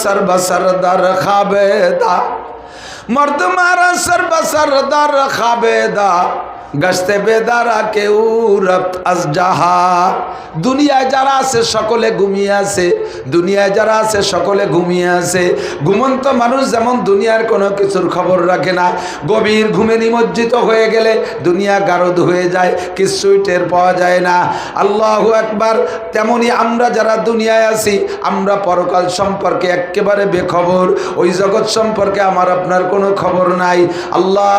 সর বসর দর খাবেদা মর্দ মারা সর বসর গস্তে বেদারা কেউ আজ জাহা দুনিয়ায় যারা আছে, সকলে ঘুমিয়ে আছে। দুনিয়ায় যারা আছে, সকলে ঘুমিয়ে আছে। ঘুমন্ত মানুষ যেমন দুনিয়ার কোনো কিছুর খবর রাখে না। গভীর ঘুমে নিমজ্জিত হয়ে গেলে দুনিয়া গারদ হয়ে যায়, কিছুই টের পাওয়া যায় না। আল্লাহ একবার তেমনি আমরা যারা দুনিয়ায় আছি, আমরা পরকাল সম্পর্কে একেবারে বেখবর। ওই জগৎ সম্পর্কে আমার আপনার কোনো খবর নাই। আল্লাহ,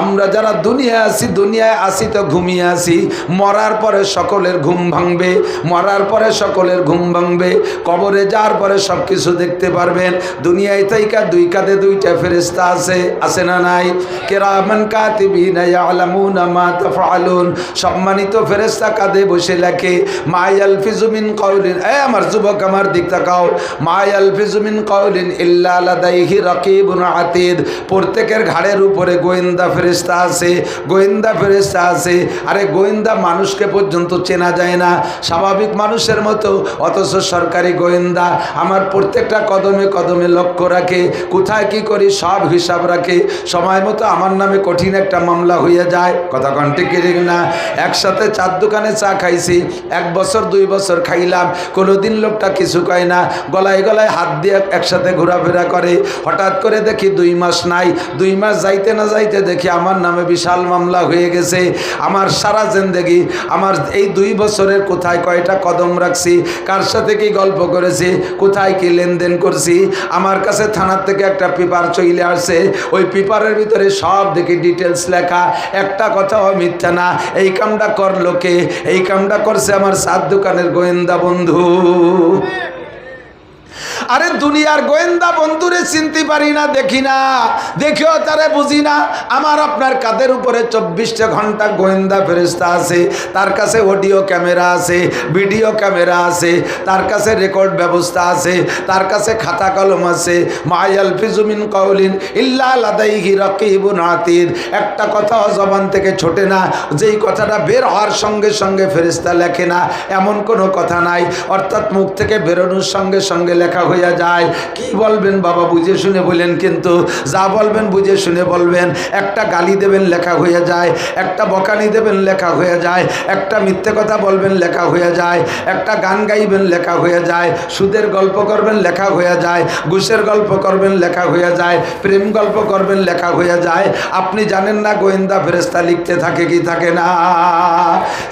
আমরা যারা দুনিয়ায় আছি দুনিয়ায় আসি তো ঘুমিয়ে আসি। মরার পরে সকলের ঘুম ভাঙবে, মরার পরে সকলের ঘুম ভাঙবে, কবরে যাওয়ার পরে সব কিছু দেখতে পারবেন। দুনিয়ায় তাইকা দুই কাঁধে দুইটা ফেরিস্তা আছে আছে না নাই? কেরামান কাতিবিনা মা সম্মানিত ফেরেশতা কাঁধে বসে লেখে মায়াল ফিজুমিন কওলিন। এ আমার যুবক, আমার দিক তাকাও। মায়াল ফিজুমিন ইল্লা লাদাইহি রাকিবুন আতিদ। প্রত্যেকের ঘাড়ের উপরে গোয়েন্দা ফেরেশতা আছে। গোয়েন্দা ফেরেশতা আছে। আরে গোয়েন্দা মানুষকে পর্যন্ত চেনা যায় না। স্বাভাবিক মানুষের মতো, অথচ সরকারি গোয়েন্দা আমার প্রত্যেকটা কদমে কদমে লক্ষ্য রাখে। কোথায় কি করি সব হিসাব রাখে। সময় মতো আমার নামে কঠিন একটা মামলা হয়ে যায়। কথা কন্টে ঠিক না? একসাথে চার দোকানে চা খাইছি। এক বছর, দুই বছর খাইলাম। কোনোদিন লোকটা কিছু কয় না। গলায় গলায় হাত দিয়ে একসাথে ঘোরাফেরা করে। হঠাৎ করে দেখি দুই মাস নাই। দুই মাস যাইতে না যাইতে দেখি আমার নামে বিশাল মামলা হয়ে গেছে। আমার সারা জিন্দেগি, আমার এই দুই বছরের কোথায় কয়টা কদম রাখছি, কার সাথে কি গল্প করেছি, কোথায় কি লেনদেন করছি, আমার কাছে থানার থেকে একটা পেপার চলে আসছে। ওই পেপারের ভিতরে সব দেখি ডিটেলস লেখা। একটা কথাও মিথ্যা না। এই কামটা করল কে? এই কামটা করছে আমার সাত দোকানের গোয়েন্দা বন্ধু। আরে দুনিয়ার গোয়েন্দা বন্ধুরে চিনতে পারি না, দেখি না। দেখেও তারে বুঝি না। আমার আপনার কাদের উপরে চব্বিশটা ঘণ্টা গোয়েন্দা ফেরিস্তা আছে? তার কাছে অডিও ক্যামেরা আছে, ভিডিও ক্যামেরা আছে, তার কাছে রেকর্ড ব্যবস্থা আছে, তার কাছে খাতা কলম আছে। মায়াল ফিজুমিন কৌলিন ইল্লা লাদাইহি রকিবুন আতিদ একটা কথাও জবান থেকে ছোটে না, যেই কথাটা বের হওয়ার সঙ্গে সঙ্গে ফেরিস্তা লেখে না, এমন কোনো কথা নাই। অর্থাৎ মুখ থেকে বেরোনোর সঙ্গে সঙ্গে লেখা হইয়া যায়। কি বলবেন বাবা, বুঝে শুনে বলেন কিন্তু, যা বলবেন বুঝে শুনে বলবেন। একটা গালি দেবেন, লেখা হয়ে যায়। একটা বকানি দেবেন, লেখা হয়ে যায়। একটা মিথ্যে কথা বলবেন, লেখা হয়ে যায়। একটা গান গাইবেন, লেখা হয়ে যায়। সুদের গল্প করবেন, লেখা হয়ে যায়। ঘুষের গল্প করবেন, লেখা হয়ে যায়। প্রেম গল্প করবেন, লেখা হয়ে যায়। আপনি জানেন না, গোয়েন্দা ফেরেস্তা লিখতে থাকে কি থাকে না।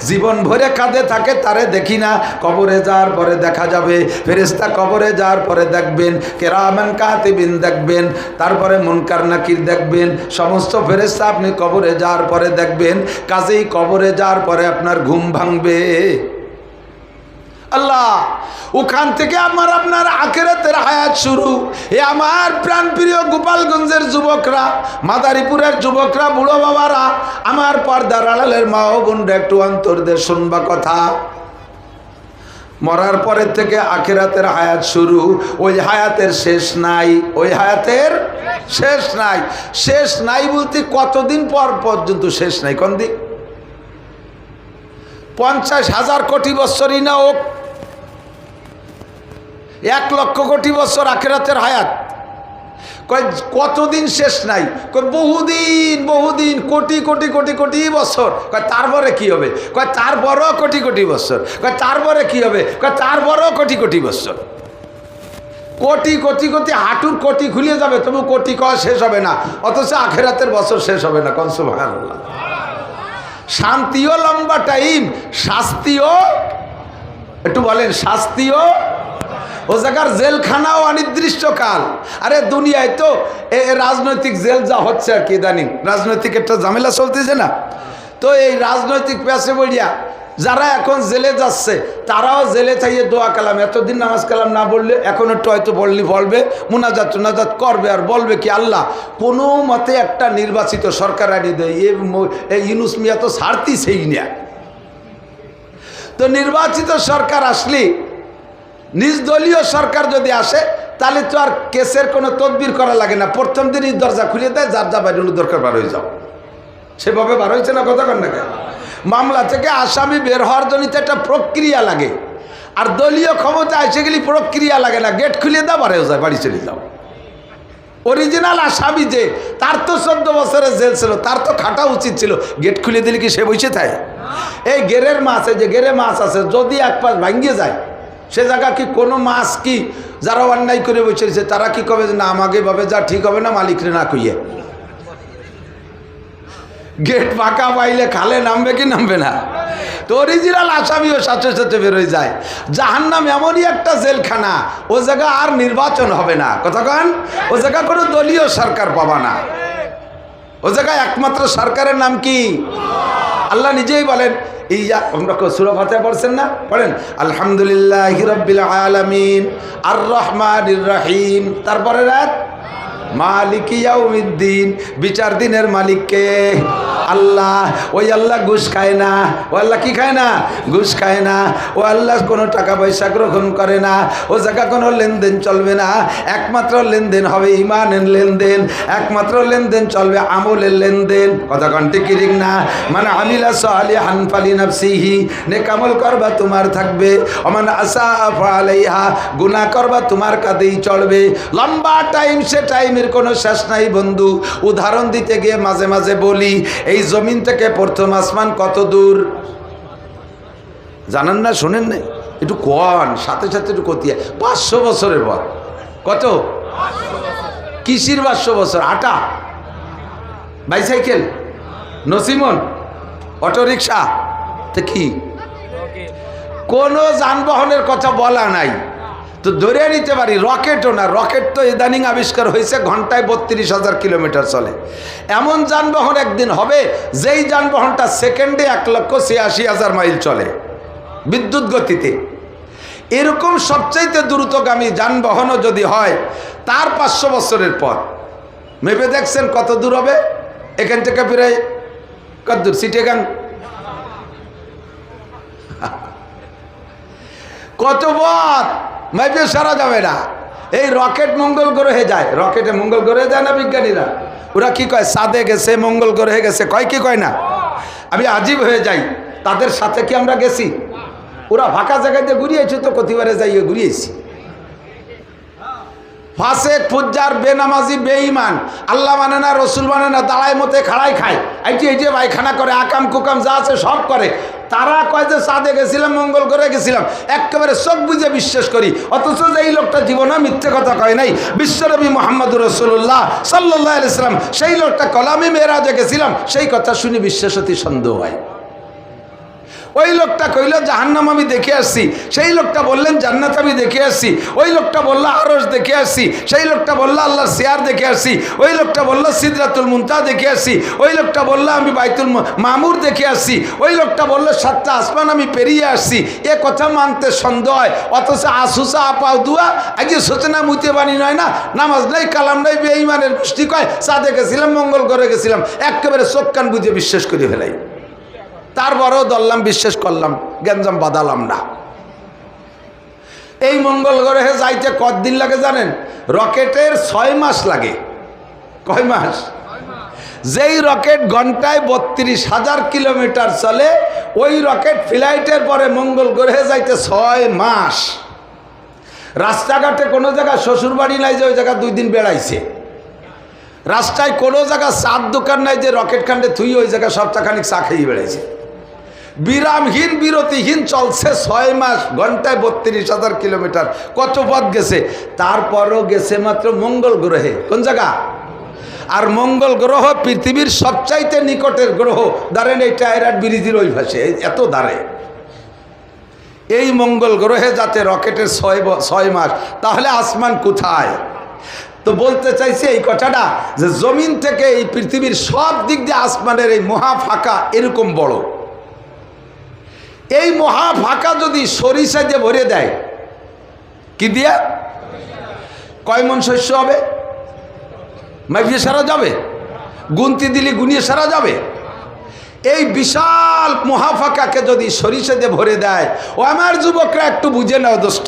জীবন ভরে কাঁদে, থাকে তারে দেখি না। কবরে যাওয়ার পরে দেখা যাবে। ফেরেস্তা কবরে যাওয়ার পরে দেখবেন, কেরামান কাতিবিন দেখবেন, তারপরে মুনকার নাকির দেখবেন, সমস্ত ফেরেস্তা আপনি কবরে যাওয়ার পরে দেখবেন, কাজেই কবরে যাওয়ার পরে আপনার ঘুম ভাঙবে। আল্লাহ, ওখান থেকে আমার আপনার আখেরাতের হায়াত শুরু। এ আমার প্রাণপ্রিয় গোপালগঞ্জের যুবকরা, মাদারীপুরের যুবকরা, বুড়ো বাবারা, আমার পর্দার আড়ালের মা ও বোনরা একটু অন্তর শুনবা কথা। মরার পরের থেকে আখেরাতের হায়াত শুরু। ওই হায়াতের শেষ নাই। ওই হায়াতের শেষ নাই। শেষ নাই বলতে কতদিন পর পর্যন্ত শেষ নাই? কোন দিক? পঞ্চাশ হাজার কোটি বৎসরই না ও এক লক্ষ কোটি বছর আখেরাতের হায়াত। কয়, কতদিন শেষ নাই? কয়, বহুদিন বহুদিন, কোটি কোটি কোটি কোটি বছর। কয়, তারপরে কি হবে? কয়, তারপরও কোটি কোটি বছর। কয়, তারপরে কি হবে? কয়, তারপরও কোটি কোটি বছর। কোটি কোটি কোটি, হাঁটুর কোটি খুলিয়ে যাবে, তবু কোটি ক শেষ হবে না। অথচ আখেরাতের বছর শেষ হবে না কনসু ভাগান শান্তিও লম্বা টাইম, শাস্তিও, একটু বলেন, শাস্তিও ও জায়গার জেলখানাও অনির্দিষ্টকাল। আরে দুনিয়ায় তো এ রাজনৈতিক জেল যা হচ্ছে আর কি ইদানিং, রাজনৈতিক একটা ঝামেলা চলতেছে না। তো এই রাজনৈতিক প্যাসে বলিয়া যারা এখন জেলে যাচ্ছে, তারাও জেলে চাইয়ে দোয়া কালাম। এতদিন নামাজ কালাম না বললে এখন একটু হয়তো বললি, বলবে, মুনাজাত টুনাজাত করবে আর বলবে কি, আল্লাহ, কোনো মতে একটা নির্বাচিত সরকার আনি দেয়। এ ইউনুস মিয়া তো ছাড়তিছেই না। তো নির্বাচিত সরকার আসলে নিজ দলীয় সরকার যদি আসে, তাহলে তো আর কেসের কোনো তদবির করা লাগে না। প্রথম দিনই দরজা খুলে দেয়, যার যা বাইরে দরকার বার হয়ে যাও। সেভাবে বার হয়েছে না কথা কন না মামলা থেকে আসামি বের হওয়ার জন্য তো একটা প্রক্রিয়া লাগে। আর দলীয় ক্ষমতা এসে গেলে প্রক্রিয়া লাগে না। গেট খুলে দাও বারেও যায় বাড়ি চলে যাও। অরিজিনাল আসামি যে, তার তো চোদ্দ বছরের জেল ছিল, তার তো খাটা উচিত ছিল। গেট খুলে দিলে কি সে বসে থাকে? এই গেরের মাছ যে গেরে মাছ আছে, যদি এক পাশ ভাঙ্গে যায় সে জায়গা কি কোনো মাছ কি যারা অন্যায় করে বসেছে, তারা কি কবে না আমাকে ভাবে যা ঠিক হবে না মালিকরে না কইয়ে? গেট ফাঁকা পাইলে খালে নামবে কি নামবে না? তো অরিজিনাল আসামিও সাথে সাথে বেরোয় যায়। জাহান্নাম এমনই একটা জেলখানা, ও জায়গা আর নির্বাচন হবে না। কথা কন? ও জায়গা কোনো দলীয় সরকার পাবা না। ও জায়গায় একমাত্র সরকারের নাম কি? আল্লাহ নিজেই বলেন এই যা- আমরা সুরা ফাতে পড়ছেন না? পড়েন, আলহামদুলিল্লাহ হিরব্বিল আলমিন আর রহমান রাহিম। তারপরে রাত মালিক ইয়াউমিদ্দিন, বিচার দিনের মালিককে। আল্লাহ, ওই আল্লাহ ঘুষ খায় না। ও আল্লাহ কি খায় না? ঘুষ খায় না। ও আল্লাহ কোনো টাকা পয়সা গ্রহণ করে না। ও জায়গা কোনো লেনদেন চলবে না। একমাত্র লেনদেন হবে ইমানের লেনদেন। একমাত্র লেনদেন চলবে আমলের লেনদেন। কথা কন্টে কিরিং না? মানে আমিলা সালি হানফালি নাফসিহি নে কামল করবা তোমার থাকবে। অমান আসা আলাইহা, গুনাহ করবা তোমার কাঁধেই চলবে। লম্বা টাইম সে টাইমের কোনো শেষ নাই বন্ধু। উদাহরণ দিতে গিয়ে মাঝে মাঝে বলি, এই জমিন থেকে প্রথম আসমান কত দূর? জানান না, শোনেন না একটু কন সাথে সাথে একটু কতিয়া পাঁচশো বছরের পর কত? কিসির পাঁচশো বছর? আটা? বাইসাইকেল? নসিমন? Auto rickshaw? তো কি? কোনো যানবাহনের কথা বলা নাই। তো ধরে নিতে পারি, রকেটও না, রকেট তো ইদানিং আবিষ্কার হয়েছে, ঘন্টায় বত্রিশ হাজার কিলোমিটার চলে। এমন যানবাহন একদিন হবে, যেই যানবাহনটা সেকেন্ডে এক লক্ষ ছিয়াশি হাজার মাইল চলে, বিদ্যুৎ গতিতে। এরকম সবচাইতে দ্রুতগামী যানবাহনও যদি হয়, তার পাঁচশো বছরের পর। মেপে দেখছেন কত দূর হবে? এখান থেকে প্রায় কত দূর? সিটেগাং। কত পথ মেপে সারা যাবে না। এই রকেট মঙ্গল গ্রহে যায়। রকেটে মঙ্গল গ্রহে যায় না বিজ্ঞানীরা? ওরা কি কয়? সাদে গেছে, মঙ্গল গ্রহে গেছে। কয় কি কয় না? আমি আজীব হয়ে যাই। তাদের সাথে কি আমরা গেছি? ওরা ফাঁকা জায়গাতে ঘুরিয়েছি তো, কতিবারে যাইয়ে ঘুরিয়েছি। ফাসেক, ফুজ্জার, বেনামাজি, বেঈমান। আল্লাহ মানে না, রসুল মানে না, দাঁড়ায় মতে খাড়াই খায়। যে এই যে পায়খানা করে, আকাম কুকাম যা আছে সব করে। তারা কয় যে সাদে গেছিলাম, মঙ্গল করে গেছিলাম, একেবারে চোখ বুঝে বিশ্বাস করি। অথচ যে এই লোকটা জীবনে মিথ্যে কথা কয় নাই। বিশ্বনবী মোহাম্মদুর রসুল্লাহ সাল্লাহ আলাইসালাম সেই লোকটা কলামি মেয়েরাজে গেছিলাম, সেই কথা শুনি বিশ্বাস অতি সন্দেহ হয়। ওই লোকটা কইল, জাহান্নাম আমি দেখে আসছি। সেই লোকটা বললেন, জান্নাত আমি দেখে আসছি। ওই লোকটা বলল আরস দেখে আসছি। সেই লোকটা বলল, আল্লাহর শেয়ার দেখে আসছি। ওই লোকটা বলল, সিদরাতুল মুন্তা দেখে আসছি। ওই লোকটা বলল, আমি বাইতুল মামুর দেখে আসছি। ওই লোকটা বলল, সাতটা আসমান আমি পেরিয়ে আসছি। এ কথা মানতে সন্দেহ হয় অথচ আসুসা আপাও দুয়া আগে সচনা মুতে বানি নয় না? নামাজ নাই, কালাম নাই, বেঈমানের গোষ্ঠী কয়? সাদে গেছিলাম, মঙ্গল করে গেছিলাম। একেবারে চোখ কান বুঝে বিশ্বাস করে ফেলাই। তারপরেও দললাম বিশ্বাস করলাম, গ্যাঞ্জাম বাদালাম না। এই মঙ্গল গ্রহে যাইতে কতদিন লাগে জানেন? রকেটের ছয় মাস লাগে। কয় মাস? যেই রকেট ঘন্টায় বত্রিশ হাজার কিলোমিটার চলে, ওই রকেট ফ্লাইটের পরে মঙ্গল গ্রহে যাইতে ছয় মাস। রাস্তাঘাটে কোনো জায়গায় শ্বশুরবাড়ি নাই যে ওই জায়গা দুই দিন বেড়াইছে। রাস্তায় কোনো জায়গা চার দোকান নাই যে রকেট খান্ডে থুই ওই জায়গায় সপ্তাহখানিক চা খেয়ে বেড়াইছে। বিরামহীন, বিরতিহীন চলছে ছয় মাস, ঘন্টায় বত্রিশ হাজার কিলোমিটার। কত পথ গেছে? তারপরও গেছে মাত্র মঙ্গল গ্রহে। কোন জায়গা? আর মঙ্গল গ্রহ পৃথিবীর সবচাইতে নিকটের গ্রহ, দাঁড়েন এই টায়রাট ব্রিজের ওই ভাষে এত দাঁড়ে। এই মঙ্গল গ্রহে যাতে রকেটের ছয় ছয় মাস, তাহলে আসমান কোথায়? তো বলতে চাইছে এই কথাটা, যে জমিন থেকে এই পৃথিবীর সব দিক দিয়ে আসমানের এই মহা ফাঁকা এরকম বড়। এই মহা ফাঁকা যদি সরিষা দিয়ে ভরে দেয়, কি দিয়ে? কয় মন শস্য হবে? মাইফিয়ে সারা যাবে? গুনতি দিলে গুনিয়ে সারা যাবে? এই বিশাল মহাফাকাকে যদি সরিষা দিয়ে ভরে দেয়, ও আমার যুবকরা একটু বুঝে নাও দোস্ত।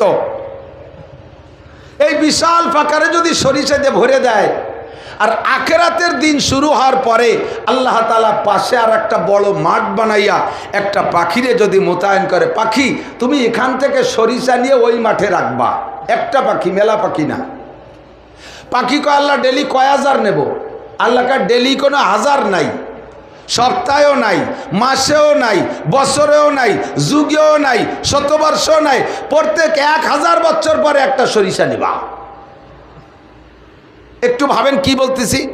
এই বিশাল ফাঁকারে যদি সরিষা দিয়ে ভরে দেয় আর আখেরাতের দিন শুরু হওয়ার পরে আল্লাহ তালা পাশে আর একটা বড় মাঠ বানাইয়া একটা পাখিরে যদি মোতায়েন করে, পাখি, তুমি এখান থেকে সরিষা নিয়ে ওই মাঠে রাখবা। একটা পাখি, মেলা পাখি না। পাখি কয়, আল্লাহ, ডেলি কয় হাজার নেব? আল্লাহকে ডেলি কোনো হাজার নাই, সপ্তাহেও নাই, মাসেও নাই, বছরেও নাই, যুগেও নাই, শতবর্ষও নাই, প্রত্যেক এক হাজার বছর পরে একটা সরিষা নিবা। একটু ভাবেন কি বলতেছি?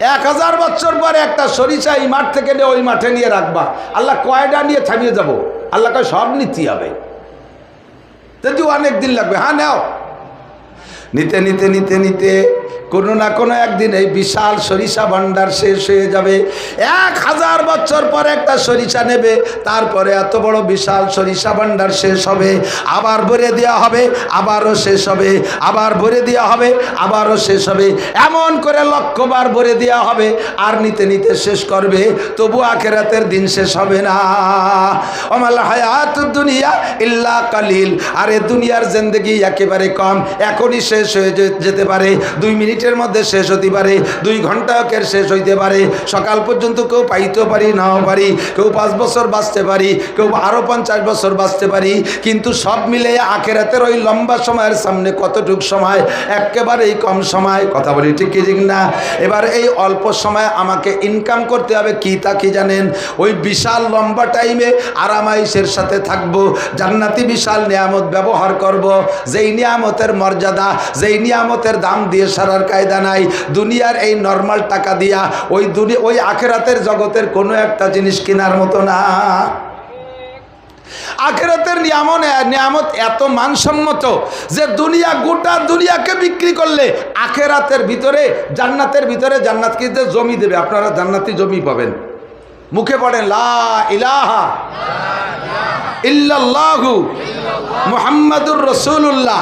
এক হাজার বছর পরে একটা সরিষা এই মাঠ থেকে নিয়ে ওই মাঠে নিয়ে রাখবা। আল্লাহ কয়টা নিয়ে থামিয়ে যাব? আল্লাহ কয়, সব নিতে হবে। যদি অনেক দিন লাগবে? হ্যাঁ নাও। নিতে নিতে নিতে নিতে। কোনো না কোনো একদিন এই বিশাল সরিষা ভাণ্ডার শেষ হয়ে যাবে। এক হাজার বছর পরে একটা সরিষা নেবে, তারপরে এত বড় বিশাল সরিষা ভাণ্ডার শেষ হবে। আবার ভরে দেওয়া হবে, আবারও শেষ হবে। আবার ভরে দেওয়া হবে, আবারও শেষ হবে। এমন করে লক্ষবার ভরে দেওয়া হবে, আর নিতে নিতে শেষ করবে। তবু আখেরাতের দিন শেষ হবে না। অমাল হায়াত দুনিয়া ইল্লা কালিল। আর এ দুনিয়ার জিন্দগি একেবারে কম, এখনই শেষ হয়ে যেতে পারে। দুই মিনিটের মধ্যে শেষ হতে পারে, দুই ঘন্টাকের শেষ হইতে পারে। সকাল পর্যন্ত কেউ পাইতেও পারি, নাও পারি। কেউ পাঁচ বছর বাঁচতে পারি, কেউ আরও পঞ্চাশ বছর বাঁচতে পারি। কিন্তু সব মিলে আখেরাতের ওই লম্বা সময়ের সামনে কতটুক সময়? একেবারেই কম সময়। কথা বলি ঠিক কি, ঠিক না? এবার এই অল্প সময় আমাকে ইনকাম করতে হবে কি তা কি জানেন? ওই বিশাল লম্বা টাইমে আরামাইশের সাথে থাকব, জান্নাতি বিশাল নিয়ামত ব্যবহার করব। যেই নিয়ামতের মর্যাদা, যেই নিয়ামতের দাম দিয়ে সারার কায়দা নাই। দুনিয়ার এই নর্মাল টাকা দিয়া ওই দুনিয়া ওই আখেরাতের জগতের কোনো একটা জিনিস কেনার মতো না। আখেরাতের নিয়ামত নিয়ামত এত মানসম্মত যে দুনিয়া, গোটা দুনিয়াকে বিক্রি করলে আখেরাতের ভিতরে, জান্নাতের ভিতরে জান্নাত কিন্তু জমি দেবে? আপনারা জান্নাতি জমি পাবেন। মুখে পড়েন, লা ইলাহা ইল্লাল্লাহু মুহাম্মাদুর রসুল্লাহ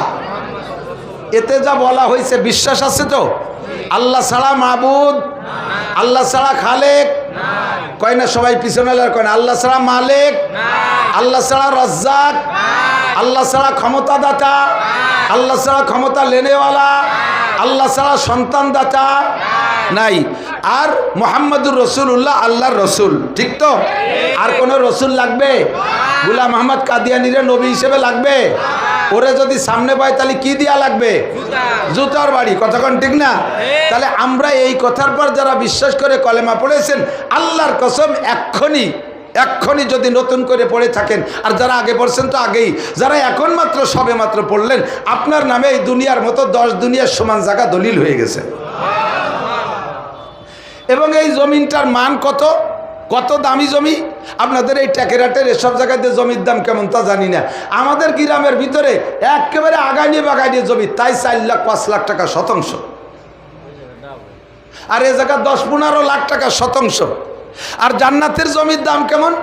এতে যা বলা হয়েছে, বিশ্বাস আছে তো? আল্লাহ ছাড়া মাবুদ, আল্লাহ ছাড়া খালেক। কয় না সবাই পিছনে কয় না? আল্লাহ ছাড়া মালিক, আল্লাহ ছাড়া রজ্জাক, আল্লাহ ছাড়া ক্ষমতাদাতা, আল্লাহ ছাড়া ক্ষমতা লেনেওয়ালা, আল্লাহ ছাড়া সন্তান দাতা নাই। আর মোহাম্মদুর রসুল্লাহ আল্লাহর রসুল। ঠিক তো? আর কোনো রসুল লাগবে? গুলাম মোহাম্মদ কাদিয়ানিরে নবী হিসেবে লাগবে? ওরে যদি সামনে পায়, তাহলে কি দিয়া লাগবে? জুতার বাড়ি। কতক্ষণ ঠিক না? তাহলে আমরা এই কথার পর যারা বিশ্বাস করে কলেমা পড়েছেন, আল্লাহর কসম এক্ষণি এক্ষণি যদি নতুন করে পড়ে থাকেন, আর যারা আগে পড়ছেন তো আগেই, যারা এখন মাত্র সবে মাত্র পড়লেন, আপনার নামে এই দুনিয়ার মতো দশ দুনিয়ার সমান জায়গা দলিল হয়ে গেছে। এবং এই জমিনটার মান কত? কত দামি জমি? আপনাদের এই ট্যাকেরাটের এসব জায়গাতে জমির দাম কেমন তা জানি না। আমাদের গ্রামের ভিতরে একেবারে আগাইনিয়ে বাগাইনিয়ে জমি, তাই চার লাখ, পাঁচ লাখ টাকা শতাংশ। আর এ জায়গা দশ, পনেরো লাখ টাকা শতাংশ। আর জান্নাতের জমির দাম কেমন?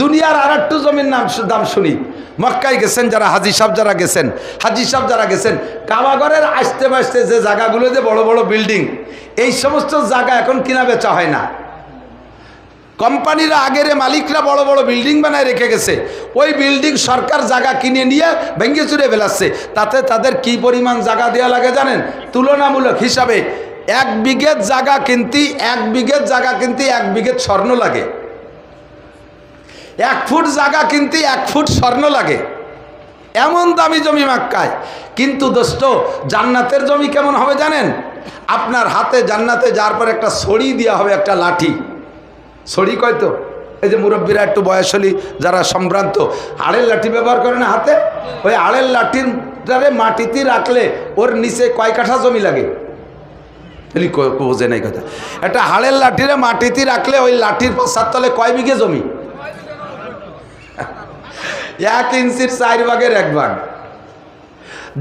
দুনিয়ার আর একটু জমির নাম দাম শুনি। মক্কায় গেছেন যারা, হাজি সাহেব যারা গেছেন, হাজি সাহেব যারা গেছেন, কাবাগরের আসতে বাসতে যে জায়গাগুলো যে বড় বড় বিল্ডিং, এই সমস্ত জায়গা এখন কিনা বেচা হয় না। কোম্পানিরা আগের মালিকরা বড় বড় বিল্ডিং বানায় রেখে গেছে। ওই বিল্ডিং সরকার জায়গা কিনে নিয়ে ভেঙে চুরে ফেলাচ্ছে। তাতে তাদের কি পরিমাণ জায়গা দেওয়া লাগে জানেন? তুলনামূলক হিসাবে এক বিঘের জায়গা কিনতে, এক বিঘের জায়গা কিনতে, এক বিঘের স্বর্ণ লাগে। এক ফুট জায়গা কিনতে এক ফুট স্বর্ণ লাগে। এমন দামি জমি মাক্কায়। কিন্তু দোস্ত, জান্নাতের জমি কেমন হবে জানেন? আপনার হাতে জান্নাতে যার পর একটা ছড়ি দেওয়া হবে, একটা লাঠি। ছড়ি কয় তো? এই যে মুরব্বীরা একটু বয়স হলি যারা সম্ভ্রান্ত আড়ের লাঠি ব্যবহার করে না হাতে? ওই আড়ের লাঠির মাটিতে রাখলে ওর নিচে কয় কাঠা জমি লাগে? বোঝে নাই কথা। একটা হাড়ের লাঠিরে মাটিতে রাখলে ওই লাঠির পাশার তলে কয় বিঘে জমি? এক ইঞ্চির চার ভাগের এক ভাগ।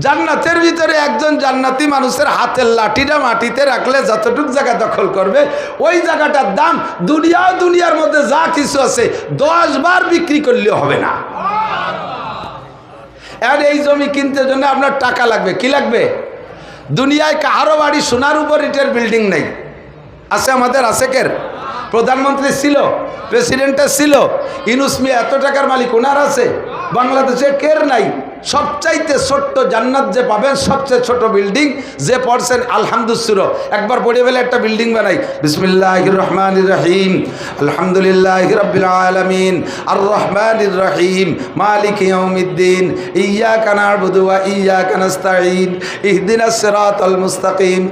জান্নাতের ভিতরে একজন জান্নাতি মানুষের হাতের লাঠিটা মাটিতে রাখলে যতটুক জায়গা দখল করবে, ওই জায়গাটার দাম দুনিয়া দুনিয়ার মধ্যে যা কিছু আছে, দশ বার বিক্রি করলেও হবে না। আর এই জমি কিনতে জন্য আপনার টাকা লাগবে। কি লাগবে? দুনিয়ায় কাহারো বাড়ি সোনার উপর ইটের বিল্ডিং নেই। আছে আমাদের আশেকের প্রধানমন্ত্রী ছিল প্রেসিডেন্টের ছিল। ইনুস মিয়া এত টাকার মালিক, ওনার আছে। বাংলাদেশে কের নাই? সবচাইতে ছোট্ট জান্নাত যে পাবেন, সবচেয়ে ছোট বিল্ডিং যে পড়ছেন আলহামদুসুর একবার পড়ে ফেলে একটা বিল্ডিং বানাই। বিসমিল্লাহ রহমান রহিম। আলহামদুলিল্লাহ রবিল আলমিন। আর রহমান রহিম। মালিক ইয়ৌমিদ্দিন ইয়া কানার বুধুয়া ইয়া কানাস্তাইন ইহদিন সিরাত মুস্তাকিম।